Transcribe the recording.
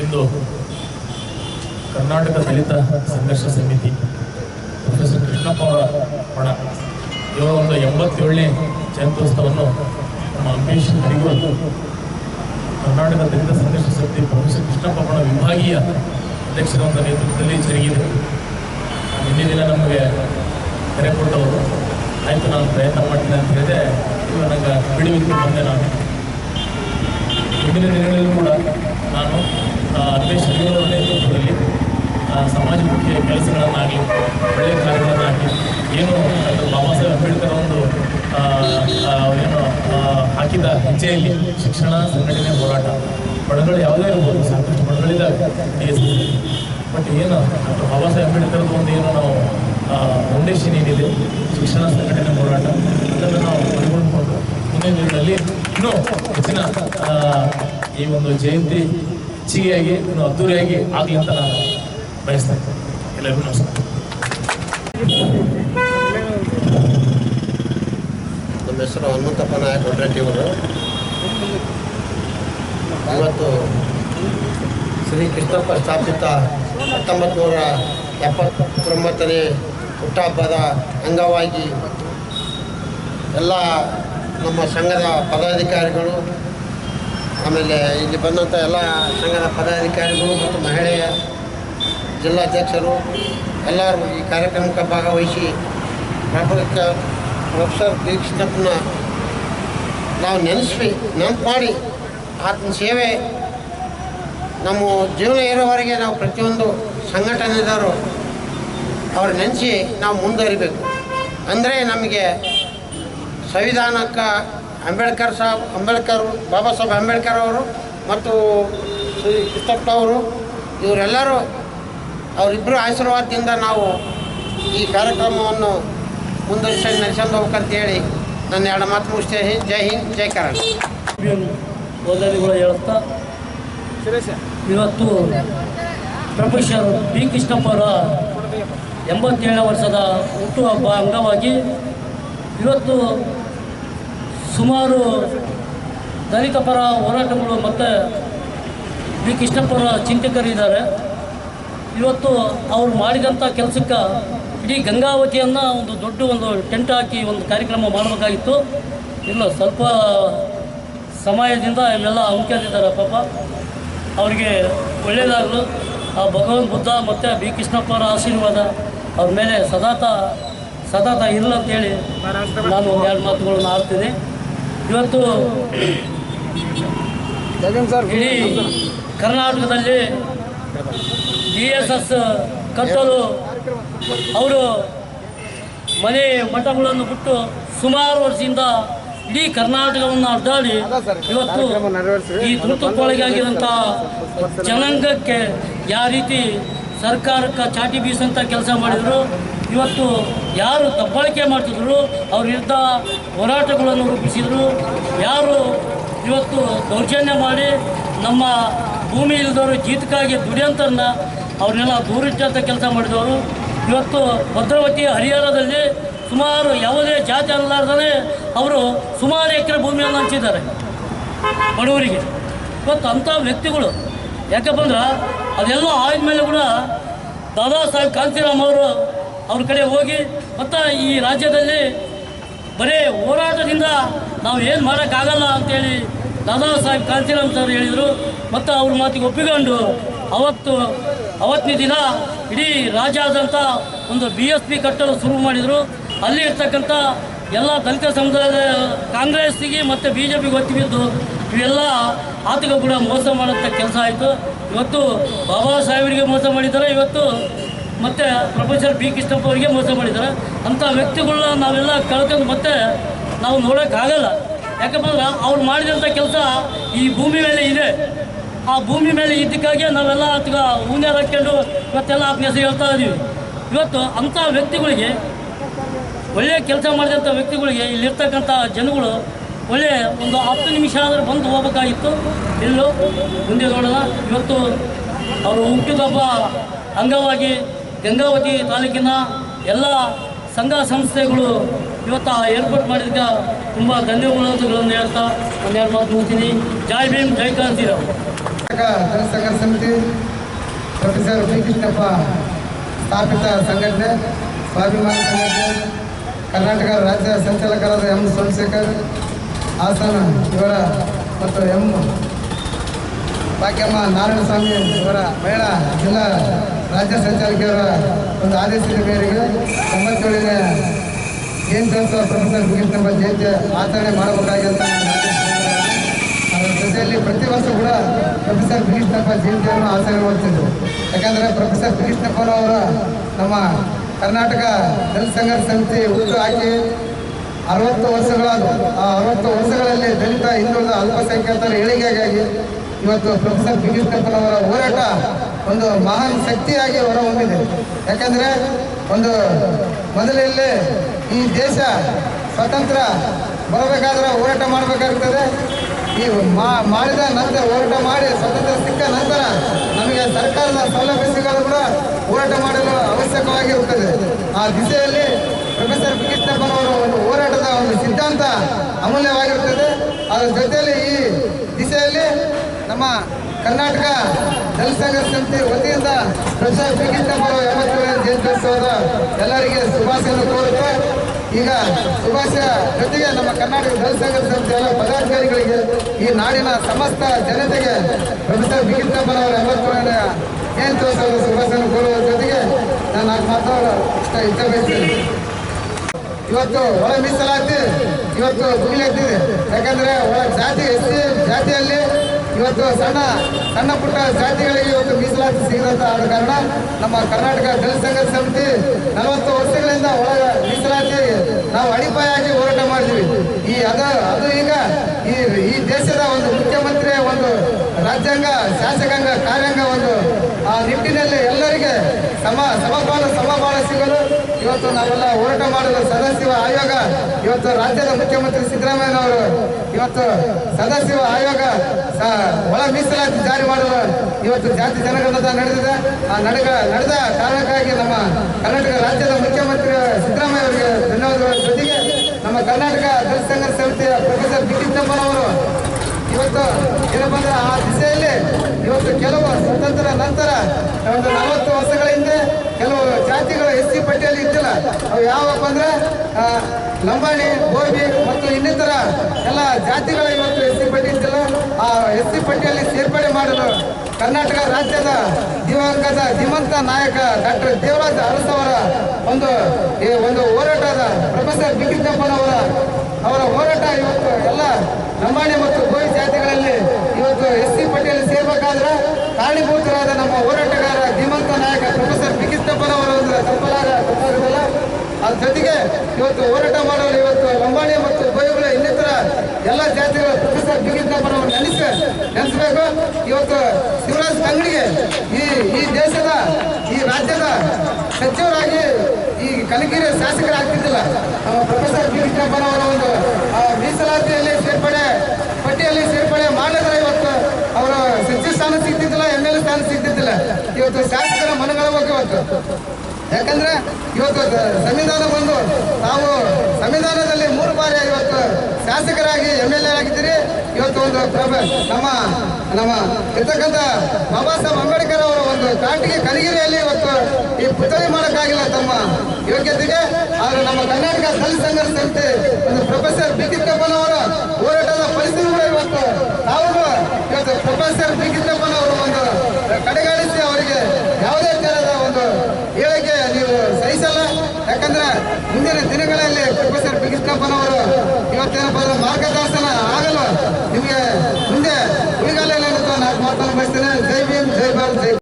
ಇಂದು ಕರ್ನಾಟಕ ದಲಿತ ಸಂಘರ್ಷ ಸಮಿತಿ ಪ್ರೊಫೆಸರ್ ಕೃಷ್ಣಪ್ಪ ಅವರ ಪಣ ಇವರ ಒಂದು ಎಂಬತ್ತೇಳನೇ ಜಯಂತ್ಯೋತ್ಸವವನ್ನು ನಮ್ಮ ಅಂಬರೀಷ್ ಹರಿಗೋಲ್ ಕರ್ನಾಟಕ ದಲಿತ ಸಂಘರ್ಷ ಸಮಿತಿ ಪ್ರೊಫೆಸರ್ ಕೃಷ್ಣಪ್ಪ ಅವರ ವಿಭಾಗೀಯ ಅಧ್ಯಕ್ಷರ ಒಂದು ನೇತೃತ್ವದಲ್ಲಿ ಜರುಗಿದೆ. ನಿನ್ನೆ ದಿನ ನಮಗೆ ಕರೆ ಕೊಟ್ಟವರು. ಆಯಿತು, ನಾನು ಪ್ರಯತ್ನ ಮಾಡ್ತೀನಿ ಅಂತ ಹೇಳಿದೆ. ಇವಾಗ ನಂಗೆ ಬಿಡುವಿಕೆ ಬಂದೆ ನಾನು. ಹಿಂದಿನ ದಿನಗಳಲ್ಲೂ ಕೂಡ ನಾನು ಅವರ ನೇತೃತ್ವದಲ್ಲಿ ಆ, ಸಮಾಜಮುಖಿ ಕೆಲಸಗಳನ್ನಾಗಲಿ ಒಳ್ಳೆಯ ಕಾರ್ಯಗಳನ್ನಾಗಲಿ ಏನು ಬಾಬಾ ಸಾಹೇಬ್ ಅಂಬೇಡ್ಕರ್ ಒಂದು ಏನು ಹಾಕಿದ ಹೆಜ್ಜೆಯಲ್ಲಿ ಶಿಕ್ಷಣ ಸಂಘಟನೆ ಹೋರಾಟ. ಬಡಗಳು ಯಾವುದೇ ಇರ್ಬೋದು ಸಾಕಷ್ಟು ಬಡಗಳಿದ್ದಾವೆ ಬಟ್ ಏನು ಡಾಕ್ಟರ್ ಬಾಬಾ ಸಾಹೇಬ್ ಅಂಬೇಡ್ಕರ್ ಒಂದು ಏನು ನಾವು ಫೌಂಡೇಶನ್ ಏನಿದೆ ಶಿಕ್ಷಣ ಸಂಘಟನೆ ಹೋರಾಟ ಅದನ್ನು ನಾವು ಮನಗೊಂಡ್ಕೊಂಡು ಮುಂದಿನ ದಿನಗಳಲ್ಲಿ ಇನ್ನೂ ಹೆಚ್ಚಿನ ಈ ಒಂದು ಜಯಂತಿ ಹೆಚ್ಚಿಗೆಯಾಗಿ ಇನ್ನು ಅದ್ದೂರಿಯಾಗಿ ಆಗಲಿ ಅಂತ ನಾನು ಬಯಸ್ತೇನೆ ಎಲ್ಲರಿಗೂ ನಮಸ್ಕಾರ. ನಮ್ಮ ಹೆಸರು ಹನುಮಂತಪ್ಪ ನಾಯಕ್ ಅವರು. ಇವತ್ತು ಶ್ರೀ ಕೃಷ್ಣಪ್ಪ ಸ್ಥಾಪಿತ ಹತ್ತೊಂಬತ್ತು ನೂರ ಎಪ್ಪತ್ತೊಂಬತ್ತನೇ ಹುಟ್ಟಹಬ್ಬದ ಅಂಗವಾಗಿ ಎಲ್ಲ ನಮ್ಮ ಸಂಘದ ಪದಾಧಿಕಾರಿಗಳು ಆಮೇಲೆ ಇಲ್ಲಿ ಬಂದಂಥ ಎಲ್ಲ ಸಂಘದ ಪದಾಧಿಕಾರಿಗಳು ಮತ್ತು ಮಹಿಳೆಯ ಜಿಲ್ಲಾಧ್ಯಕ್ಷರು ಎಲ್ಲರೂ ಈ ಕಾರ್ಯಕ್ರಮಕ್ಕೆ ಭಾಗವಹಿಸಿ ಪ್ರೊಫೆಸರ್ ಪ್ರೊಫೆಸರ್ ದೀಕ್ಷಿತಪ್ಪನ ನಾವು ನೆನೆಸಿ ನೆನಪು ಮಾಡಿ ಆತನ ಸೇವೆ ನಮ್ಮ ಜೀವನ ಇರೋವರೆಗೆ ನಾವು ಪ್ರತಿಯೊಂದು ಸಂಘಟನೆದವರು ಅವ್ರು ನೆನೆಸಿ ನಾವು ಮುಂದುವರಿಬೇಕು. ಅಂದರೆ ನಮಗೆ ಸಂವಿಧಾನಕ್ಕೆ ಅಂಬೇಡ್ಕರ್ ಸಾಬ್, ಅಂಬೇಡ್ಕರ್, ಬಾಬಾ ಸಾಹೇಬ್ ಅಂಬೇಡ್ಕರ್ ಅವರು ಮತ್ತು ಶ್ರೀ ಕೃಷ್ಣಪ್ಪ ಅವರು, ಇವರೆಲ್ಲರೂ ಅವರಿಬ್ಬರು ಆಶೀರ್ವಾದದಿಂದ ನಾವು ಈ ಕಾರ್ಯಕ್ರಮವನ್ನು ಮುಂದುವರಿಸಿ ನಡೆಸ್ಕೊಂಡು ಹೋಗ್ಬೇಕಂತೇಳಿ ನನ್ನ ಎರಡು ಮಾತು ಮುಗಿಸ್ತೇ ಜೈ ಹಿಂದ್, ಜೈ ಕರಣ್ ಇವತ್ತು ಪ್ರೊಫೆಸರ್ ಬಿ ಕೃಷ್ಣಪ್ಪ ಅವರ ಎಂಬತ್ತೇಳನೇ ವರ್ಷದ ಹುಟ್ಟುಹಬ್ಬ ಅಂಗವಾಗಿ ಇವತ್ತು ಸುಮಾರು ದಲಿತ ಪರ ಹೋರಾಟಗಳು ಮತ್ತು ಬಿ ಕೃಷ್ಣಪ್ಪರ ಚಿಂತಕರಿದ್ದಾರೆ. ಇವತ್ತು ಅವರು ಮಾಡಿದಂಥ ಕೆಲಸಕ್ಕೆ ಇಡೀ ಗಂಗಾವತಿಯನ್ನು ಒಂದು ದೊಡ್ಡ ಒಂದು ಟೆಂಟ್ ಹಾಕಿ ಒಂದು ಕಾರ್ಯಕ್ರಮ ಮಾಡಬೇಕಾಗಿತ್ತು. ಇಲ್ಲ ಸ್ವಲ್ಪ ಸಮಯದಿಂದ ಇಲ್ಲೆಲ್ಲ ಅಂಕ್ಯದಿದ್ದಾರೆ ಪಾಪ. ಅವರಿಗೆ ಒಳ್ಳೆಯದಾಗಲು ಆ ಭಗವಾನ್ ಬುದ್ಧ ಮತ್ತು ಬಿ ಕೃಷ್ಣಪ್ಪರ ಆಶೀರ್ವಾದ ಅವ್ರ ಮೇಲೆ ಸದಾತ ಸದಾತ ಇಲ್ಲ ಅಂತೇಳಿ ನಾನು ಒಂದು ಎರಡು ಮಾತುಗಳನ್ನು ಆಡ್ತೀನಿ. ಇವತ್ತು ಇಡೀ ಕರ್ನಾಟಕದಲ್ಲಿ ಡಿ ಎಸ್ ಎಸ್ ಕಟ್ಟಲು ಅವರು ಮನೆ ಮಠಗಳನ್ನು ಬಿಟ್ಟು ಸುಮಾರು ವರ್ಷದಿಂದ ಇಡೀ ಕರ್ನಾಟಕವನ್ನು ಅಡ್ಡಾಡಿ ಇವತ್ತು ಈ ದುರ್ತಕ್ಕೊಳಗಾಗಿರುವಂತಹ ಜನಾಂಗಕ್ಕೆ ಯಾವ ರೀತಿ ಸರ್ಕಾರಕ್ಕೆ ಚಾಟಿ ಬೀಸಂತ ಕೆಲಸ ಮಾಡಿದರು ಇವತ್ತು ಯಾರು ದಬ್ಬಾಳಿಕೆ ಮಾಡ್ತಿದ್ರು, ಅವ್ರ ವಿರುದ್ಧ ಹೋರಾಟಗಳನ್ನು ರೂಪಿಸಿದರು. ಯಾರು ಇವತ್ತು ದೌರ್ಜನ್ಯ ಮಾಡಿ ನಮ್ಮ ಭೂಮಿ ಇಲ್ಲದವರು ಜೀತಕ್ಕಾಗಿ ದುಡಿಯಂತರನ್ನ ಅವ್ರನ್ನೆಲ್ಲ ದೂರಿಟ್ಟಂಥ ಕೆಲಸ ಮಾಡಿದವರು. ಇವತ್ತು ಭದ್ರಾವತಿ ಹರಿಯಾಣದಲ್ಲಿ ಸುಮಾರು ಯಾವುದೇ ಜಾತಿ ಅಲ್ಲಾರ್ದೇ ಅವರು ಸುಮಾರು ಎಕರೆ ಭೂಮಿಯನ್ನು ಹಂಚಿದ್ದಾರೆ ಬಡವರಿಗೆ. ಇವತ್ತು ಅಂಥ ವ್ಯಕ್ತಿಗಳು, ಯಾಕಪ್ಪ ಅಂದ್ರೆ ಅದೆಲ್ಲ ಆದಮೇಲೆ ಕೂಡ ದಾದಾ ಸಾಹೇಬ್ ಕಾಂತಿರಾಮ್ ಅವರು ಅವ್ರ ಕಡೆ ಹೋಗಿ ಮತ್ತು ಈ ರಾಜ್ಯದಲ್ಲಿ ಬರೀ ಹೋರಾಟದಿಂದ ನಾವು ಏನು ಮಾಡೋಕ್ಕಾಗಲ್ಲ ಅಂತೇಳಿ ದಾದಾ ಸಾಹೇಬ್ ಕಾಂತಿರಾಮ್ ಸರ್ ಹೇಳಿದರು. ಮತ್ತು ಅವ್ರ ಮಾತಿಗೆ ಒಪ್ಪಿಕೊಂಡು ಅವತ್ತು, ಅವತ್ತಿನ ದಿನ ಇಡೀ ರಾಜ್ಯಾದ್ಯಂತ ಒಂದು ಬಿ ಎಸ್ ಪಿ ಕಟ್ಟಲು ಶುರು ಮಾಡಿದರು. ಅಲ್ಲಿ ಇರ್ತಕ್ಕಂಥ ಎಲ್ಲ ದಲಿತ ಸಮುದಾಯದ ಕಾಂಗ್ರೆಸ್ಸಿಗೆ ಮತ್ತು ಬಿ ಜೆ ಪಿಗೆ ಒತ್ತಿ ಬಿದ್ದು ಇವೆಲ್ಲ ಆತಗ ಕೂಡ ಮೋಸ ಮಾಡುವಂಥ ಕೆಲಸ ಆಯಿತು. ಇವತ್ತು ಬಾಬಾ ಸಾಹೇಬರಿಗೆ ಮೋಸ ಮಾಡಿದ್ದಾರೆ. ಇವತ್ತು ಮತ್ತು ಪ್ರೊಫೆಸರ್ ಬಿ ಕೃಷ್ಣಪ್ಪ ಅವರಿಗೆ ಮೋಸ ಮಾಡಿದ್ದಾರೆ. ಅಂಥ ವ್ಯಕ್ತಿಗಳನ್ನ ನಾವೆಲ್ಲ ಕಳ್ಕೊಂಡು ಮತ್ತೆ ನಾವು ನೋಡೋಕ್ಕಾಗಲ್ಲ ಯಾಕಪ್ಪ ಅಂದ್ರೆ ಅವ್ರು ಮಾಡಿದಂಥ ಕೆಲಸ ಈ ಭೂಮಿ ಮೇಲೆ ಇದೆ. ಆ ಭೂಮಿ ಮೇಲೆ ಇದ್ದಕ್ಕಾಗಿ ನಾವೆಲ್ಲ ಅಥವಾ ಹೂನೆ ಹಾಕೊಂಡು ಇವತ್ತೆಲ್ಲ ಹೆಸರು ಹೇಳ್ತಾ ಇದ್ದೀವಿ ಇವತ್ತು ಅಂಥ ವ್ಯಕ್ತಿಗಳಿಗೆ ಒಳ್ಳೆಯ ಕೆಲಸ ಮಾಡಿದಂಥ ವ್ಯಕ್ತಿಗಳಿಗೆ ಇಲ್ಲಿರ್ತಕ್ಕಂಥ ಜನಗಳು ಒಳ್ಳೆಯ ಒಂದು ಹತ್ತು ನಿಮಿಷ ಆದರೆ ಬಂದು ಹೋಗ್ಬೇಕಾಗಿತ್ತು. ಇಲ್ಲೂ ಮುಂದೆ ನೋಡೋಣ. ಇವತ್ತು ಅವರು ಹುಟ್ಟಿದಬ್ಬ ಅಂಗವಾಗಿ ಗಂಗಾವತಿ ತಾಲೂಕಿನ ಎಲ್ಲ ಸಂಘ ಸಂಸ್ಥೆಗಳು ಇವತ್ತು ಏರ್ಪಾಟ್ ಮಾಡಿದ್ದಕ್ಕೆ ತುಂಬ ಧನ್ಯವಾದಗಳನ್ನು ಹೇಳ್ತಾ ಎರಡು ಮಾತು ಮುಗ್ತೀನಿ ಜೈ ಭೀಮ್, ಜೈ ಕಾಂತಿರಾವ್ ಜನಸಂಘರ್ಷ ಸಮಿತಿ ಪ್ರೊಫೆಸರ್ ಬಿ ಕೃಷ್ಣಪ್ಪ ಸ್ಥಾಪಿತ ಸಂಘಟನೆ, ಸ್ವಾಭಿಮಾನ ಸಂಘಟನೆ, ಕರ್ನಾಟಕ ರಾಜ್ಯ ಸಂಚಾಲಕರಾದ ಎಂ. ಸೋಮಶೇಖರ್, ಹಾಸನ ಇವರ ಮತ್ತು ಎಂ. ಭಾಗ್ಯಮ್ಮ ನಾರಾಯಣಸ್ವಾಮಿ ಇವರ ಮಹಿಳಾ ಜಿಲ್ಲಾ ರಾಜ್ಯ ಸಂಚಾಲಕಿಯವರ ಒಂದು ಆದೇಶದ ಮೇರೆಗೆ ತೊಂಬತ್ತೇಳನೇ ಜಯಂತ್ಯೋತ್ಸವ ಪ್ರೊಫೆಸರ್ ಮುಗಿಸ್ನಂಬ ಜಯಂತಿ ಆಚರಣೆ ಮಾಡಬೇಕಾಗಿ ಅಂತ ಜೊತೆಯಲ್ಲಿ ಪ್ರತಿ ವರ್ಷ ಕೂಡ ಪ್ರೊಫೆಸರ್ ಕೃಷ್ಣಪ್ಪ ಜಯಂತಿಯನ್ನು ಆಚರಣೆ ಮಾಡ್ತಿದ್ದರು ಯಾಕಂದರೆ ಪ್ರೊಫೆಸರ್ ಕೃಷ್ಣಪ್ಪನವರ ನಮ್ಮ ಕರ್ನಾಟಕ ದಲಿತ ಸಂಘರ್ಷ ಸಮಿತಿ ಹುಟ್ಟು ಹಾಕಿ ಅರವತ್ತು ವರ್ಷಗಳಾದ ಆ ಅರವತ್ತು ವರ್ಷಗಳಲ್ಲಿ ದಲಿತ ಹಿಂದುಳಿದ ಅಲ್ಪಸಂಖ್ಯಾತರ ಏಳಿಗೆಗಾಗಿ ಇವತ್ತು ಪ್ರೊಫೆಸರ್ ಕೃಷ್ಣಪ್ಪನವರ ಹೋರಾಟ ಒಂದು ಮಹಾನ್ ಶಕ್ತಿಯಾಗಿ ಹೊರಹೊಮ್ಮಿದೆ. ಯಾಕಂದರೆ ಒಂದು ಮೊದಲಲ್ಲಿ ಈ ದೇಶ ಸ್ವತಂತ್ರ ಬರಬೇಕಾದ್ರೆ ಹೋರಾಟ ಮಾಡಬೇಕಾಗ್ತದೆ. ಈ ಮಾಡಿದ ನಂತರ, ಹೋರಾಟ ಮಾಡಿ ಸ್ವತಂತ್ರ ಸಿಕ್ಕ ನಂತರ ನಮಗೆ ಸರ್ಕಾರದ ಸೌಲಭ್ಯ ಸಿಗಲು ಕೂಡ ಹೋರಾಟ ಮಾಡಲು ಅವಶ್ಯಕವಾಗಿರುತ್ತದೆ ಆ ದಿಸೆಯಲ್ಲಿ ಪ್ರೊಫೆಸರ್ ಕೃಷ್ಣಪ್ಪನವರ ಒಂದು ಹೋರಾಟದ ಒಂದು ಸಿದ್ಧಾಂತ ಅಮೂಲ್ಯವಾಗಿರುತ್ತದೆ. ಅದರ ಜೊತೆಯಲ್ಲಿ ಈ ದಿಸೆಯಲ್ಲಿ ನಮ್ಮ ಕರ್ನಾಟಕ ಸಂಘರ್ಷ ಸಮಿತಿ ವತಿಯಿಂದ ಕೃಷ್ಣಪ್ಪನವರ ಎಂಬತ್ತೇಳನೇ ಜಯಂತ್ಯೋತ್ಸವದ ಎಲ್ಲರಿಗೆ ಶುಭಾಶಯನ್ನು ಕೋರುತ್ತಾ ಈಗ ಶುಭಾಶಯ ಜೊತೆಗೆ ನಮ್ಮ ಕರ್ನಾಟಕ ಸಮಿತಿ ಎಲ್ಲ ಪದಾಧಿಕಾರಿಗಳಿಗೆ, ಈ ನಾಡಿನ ಸಮಸ್ತ ಜನತೆಗೆ ಪ್ರೊಫೆಸರ್ ಬಿ ಕೃಷ್ಣಪ್ಪನವರ ಎಂಬತ್ತೇಳನೇ ಜಯಂತ್ಯೋತ್ಸವದ ಶುಭಾಶಯನ್ನು ಕೋರುವ ಜೊತೆಗೆ ನಾನು ನಾಲ್ಕು ಮಾತಾಡ ಇಷ್ಟ ಇವತ್ತು ಒಳ ಮೀಸಲಾತಿ, ಇವತ್ತು ಮುಗಿಲೆತ್ತಿದೆ ಯಾಕಂದ್ರೆ ಒಳ ಜಾತಿ, ಎಸ್ ಜಾತಿಯಲ್ಲಿ ಇವತ್ತು ಸಣ್ಣ ಸಣ್ಣ ಪುಟ್ಟ ಜಾತಿಗಳಿಗೆ ಇವತ್ತು ಮೀಸಲಾತಿ ಸಿಗದಂತ ಆದ ಕಾರಣ ನಮ್ಮ ಕರ್ನಾಟಕ ದಲಿತ ಸಂಘರ್ಷ ಸಮಿತಿ ನಲವತ್ತು ವರ್ಷಗಳಿಂದ ಒಳಗ ಮೀಸಲಾತಿ ನಾವು ಅಡಿಪಾಯ ಹಾಕಿ ಹೋರಾಟ ಮಾಡಿದ್ವಿ ಈ ಅದು ಅದು ಈಗ ಈ ಈ ದೇಶದ ಒಂದು ಮುಖ್ಯಮಂತ್ರಿಯ ಒಂದು ರಾಜ್ಯಾಂಗ, ಶಾಸಕಾಂಗ, ಕಾರ್ಯಾಂಗ ಒಂದು ಆ ನಿಟ್ಟಿನಲ್ಲಿ ಎಲ್ಲರಿಗೆ ಸಮ ಸಮಪಾಲ ಸಮಪಾಲ ಸಿಗಲು ಇವತ್ತು ನಾವೆಲ್ಲ ಹೋರಾಟ ಮಾಡಲು ಸದಾಶಿವ ಆಯೋಗ, ಇವತ್ತು ರಾಜ್ಯದ ಮುಖ್ಯಮಂತ್ರಿ ಸಿದ್ದರಾಮಯ್ಯನವರು ಇವತ್ತು ಸದಾಶಿವ ಆಯೋಗ ಒಳ ಮೀಸಲಾತಿ ಜಾರಿ ಮಾಡಲು ಇವತ್ತು ಜಾತಿ ಜನಗಣದ ನಡೆದಿದೆ. ಆ ನಡೆಗ, ನಡೆದ ಕಾರಣಕ್ಕಾಗಿ ನಮ್ಮ ಕರ್ನಾಟಕ ರಾಜ್ಯದ ಮುಖ್ಯಮಂತ್ರಿ ಸಿದ್ದರಾಮಯ್ಯ ಅವರಿಗೆ ಧನ್ಯವಾದಗಳ. ಜೊತೆಗೆ ನಮ್ಮ ಕರ್ನಾಟಕ ದಲಿತ ಸಂಘರ್ಷ ಸಮಿತಿಯ ಪ್ರೊಫೆಸರ್ ಬಿ ಅವರು ಇವತ್ತು ಏನಪ್ಪ ಆ ದಿಸೆಯಲ್ಲಿ ಇವತ್ತು ಕೆಲವು ಸ್ವತಂತ್ರ ನಂತರ ಒಂದು ನಲವತ್ತು ವರ್ಷಗಳ ಹಿಂದೆ ಕೆಲವು ಜಾತಿಗಳು ಎಸ್ ಸಿ ಪಟ್ಟಿಯಲ್ಲಿ ಇದ್ದಿಲ್ಲ. ಅವು ಯಾವಪ್ಪ ಅಂದ್ರೆ ಲಂಬಾಣಿ, ಗೋಬಿ ಮತ್ತು ಇನ್ನಿತರ ಎಲ್ಲ ಜಾತಿಗಳ ಇವತ್ತು ಎಸ್ ಸಿ ಪಟ್ಟಿ ಇದ್ದಿಲ್ಲ. ಆ ಎಸ್ ಸಿ ಪಟ್ಟಿಯಲ್ಲಿ ಸೇರ್ಪಡೆ ಮಾಡಲು ಕರ್ನಾಟಕ ರಾಜ್ಯದ ದಿವಂಗತ ಧೀಮಂತ ನಾಯಕ ಡಾಕ್ಟರ್ ದೇವರಾಜ ಅರಸವರ ಒಂದು, ಈ ಒಂದು ಹೋರಾಟದ ಪ್ರೊಫೆಸರ್ ಬಿ ಅವರ ಅವರ ಹೋರಾಟ ಇವತ್ತು ಎಲ್ಲ ಲಂಬಾಣಿ ಮತ್ತು ಗೋಯಿ ಜಾತಿಗಳಲ್ಲಿ ಇವತ್ತು ಎಸ್ ಸಿ ಪಟ್ಟಿಯಲ್ಲಿ ಸೇರ್ಬೇಕಾದ್ರೆ ಕಾರಣೀಭೂತರಾದ ನಮ್ಮ ಹೋರಾಟಗಾರ ಬಿ ಕೃಷ್ಣಪ್ಪನವರ ಒಂದು ಅದ್ರ ಜೊತೆಗೆ ಇವತ್ತು ಹೋರಾಟ ಮಾಡಲು ಇವತ್ತು ಲಂಬಾಣಿ ಮತ್ತು ಉಪಯೋಗಗಳ ಇನ್ನಿತರ ಎಲ್ಲ ಜಾತಿಗಳ ಪ್ರೊಫೆಸರ್ ಬಿ ಕೃಷ್ಣಪ್ಪನವರು ನೆನೆಸಿ, ನೆನೆಸಬೇಕು. ಇವತ್ತು ಶಿವರಾಜ್ ತಂಗಡಿಗೆ ಈ ಈ ದೇಶದ, ಈ ರಾಜ್ಯದ ಸಚಿವರಾಗಿ ಈ ಕಲಗಿರಿ ಶಾಸಕರಾಗ್ತಿದ್ದಿಲ್ಲ ನಮ್ಮ ಪ್ರೊಫೆಸರ್ ಬಿ ಕೃಷ್ಣಪ್ಪನವರ ಒಂದು ಮೀಸಲಾತಿಯಲ್ಲಿ ಸೇರ್ಪಡೆ, ಪಟ್ಟಿಯಲ್ಲಿ ಸೇರ್ಪಡೆ ಮಾಡಿದ್ರೆ ಇವತ್ತು ಅವರ ಸಚಿವ ಸ್ಥಾನ ಸಿಗ್ತಿದ್ದಿಲ್ಲ ಎಂ ಎಲ್ ಎ ಸ್ಥಾನ ಸಿಗ್ತಿದ್ದಿಲ್ಲ. ಇವತ್ತು ಶಾಸಕರ ಇವತ್ತು ಯಾಕಂದ್ರೆ ಇವತ್ತು ಸಂವಿಧಾನ ಬಂದು ತಾವು ಸಂವಿಧಾನದಲ್ಲಿ ಮೂರು ಬಾರಿ ಇವತ್ತು ಶಾಸಕರಾಗಿ ಎಂ ಎಲ್ ಎ ಆಗಿದ್ದೀರಿ. ಇವತ್ತು ಒಂದು ನಮ್ಮ ನಮ್ಮ ಇರ್ತಕ್ಕಂಥ ಬಾಬಾ ಸಾಹೇಬ್ ಅಂಬೇಡ್ಕರ್ ಅವರ ಒಂದು ಕಾಟಿಗೆ ಕನಗಿರಿಯಲ್ಲಿ ಇವತ್ತು ಈ ಪುತ್ಥಳಿ ಮಾಡೋಕ್ಕಾಗಿಲ್ಲ ತಮ್ಮ ಯೋಗ್ಯತೆಗೆ. ಆದರೆ ನಮ್ಮ ಕರ್ನಾಟಕ ಸಲ್ಲಿ ಸಂಘರ್ಷ ಸಮಿತಿ ಒಂದು ಪ್ರೊಫೆಸರ್ ಬಿ ಕಿತ್ತಪ್ಪನವರ ಹೋರಾಟದ ಪರಿಸ್ಥಿತಿ ಇವತ್ತು ತಾವು